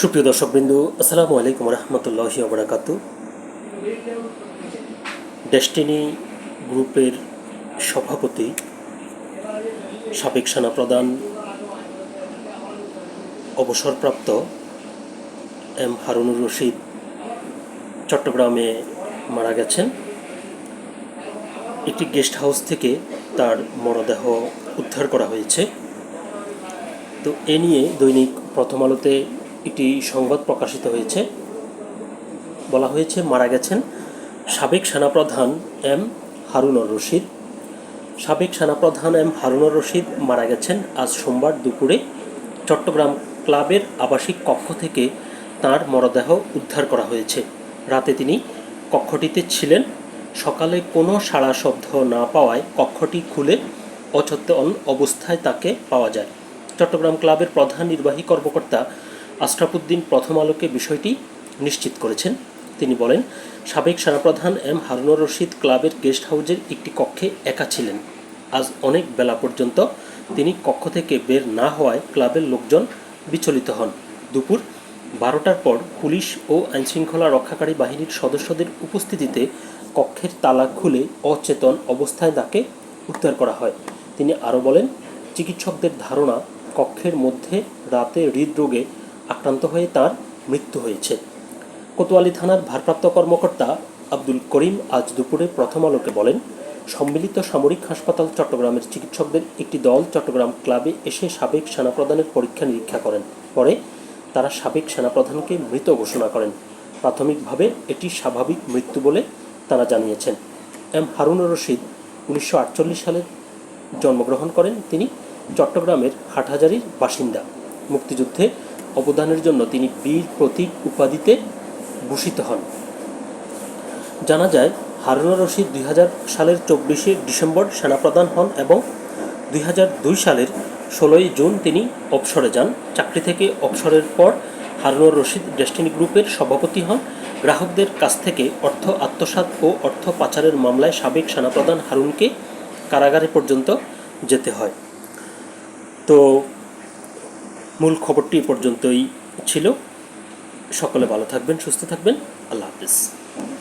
সুপ্রিয় দর্শকবৃন্দু, আসসালামু আলাইকুম রহমতুল্লাহি ওবরাকাতু ডেস্টিনি গ্রুপের সভাপতি, সাবেক সেনাপ্রধান, অবসরপ্রাপ্ত এম হারুনুর রশিদ চট্টগ্রামে মারা গেছেন। একটি গেস্ট হাউস থেকে তার মরদেহ উদ্ধার করা হয়েছে। তো এ নিয়ে দৈনিক প্রথম আলোতে একটি সংবাদ প্রকাশিত হয়েছে। বলা হয়েছে, মারা গেছেন সাবেক সেনাপ্রধান এম হারুনর রশিদ। সাবেক সেনাপ্রধান এম হারুনর রশিদ মারা গেছেন আজ সোমবার দুপুরে চট্টগ্রাম ক্লাবের আবাসিক কক্ষ থেকে তার মরদেহ উদ্ধার করা হয়েছে। রাতে তিনি কক্ষটিতে ছিলেন। সকালে কোনো সাড়া শব্দ না পাওয়ায় কক্ষটি খুলে অচেতন অবস্থায় তাকে পাওয়া যায়। চট্টগ্রাম ক্লাবের প্রধান নির্বাহী কর্মকর্তা আশরাফুদ্দিন প্রথম আলোকে বিষয়টি নিশ্চিত করেছেন। তিনি বলেন, সাবেক সেনাপ্রধান এম হারুনুর রশিদ ক্লাবের গেস্ট হাউসের একটি কক্ষে একা ছিলেন। আজ অনেক বেলা পর্যন্ত তিনি কক্ষ থেকে বের না হওয়ায় ক্লাবের লোকজন বিচলিত হন। দুপুর বারোটার পর পুলিশ ও আইনশৃঙ্খলা রক্ষাকারী বাহিনীর সদস্যদের উপস্থিতিতে কক্ষের তালা খুলে অচেতন অবস্থায় তাকে উদ্ধার করা হয়। তিনি আরও বলেন, চিকিৎসকদের ধারণা, কক্ষের মধ্যে রাতে হৃদরোগে আক্রান্ত হয়ে তার মৃত্যু হয়েছে। কোতোয়ালি থানার ভারপ্রাপ্ত কর্মকর্তা আব্দুল করিম আজ দুপুরে প্রথম আলোকে বলেন, সম্মিলিত সামরিক হাসপাতাল চট্টগ্রামের চিকিৎসকদের একটি দল চট্টগ্রাম ক্লাবে এসে সাবেক সেনাপ্রধানের পরীক্ষা নিরীক্ষা করেন। পরে তারা সাবেক সেনাপ্রধানকে মৃত ঘোষণা করেন। প্রাথমিকভাবে এটি স্বাভাবিক মৃত্যু বলে তারা জানিয়েছেন। এম হারুনুর রশিদ উনিশশো আটচল্লিশ সালে জন্মগ্রহণ করেন। তিনি চট্টগ্রামের হাটহাজারির বাসিন্দা। মুক্তিযুদ্ধে অবদানের জন্য তিনি বীর প্রতীক উপাধিতে ভূষিত হন। জানা যায়, হারুনুর রশিদ দুই হাজার সালের চব্বিশে ডিসেম্বর সেনাপ্রধান হন এবং দুই হাজার দুই সালের ষোলোই জুন তিনি অবসরে যান। চাকরি থেকে অবসরের পর হারুনুর রশিদ ডেস্টিনি গ্রুপের সভাপতি হন। গ্রাহকদের কাছ থেকে অর্থ আত্মসাৎ ও অর্থ পাচারের মামলায় সাবেক সেনাপ্রধান হারুনকে কারাগারে পর্যন্ত যেতে হয়। তো মূল খবরটি পর্যন্তই ছিল। সকলে ভালো থাকবেন সুস্থ থাকবেন। আল্লাহ হাফিজ।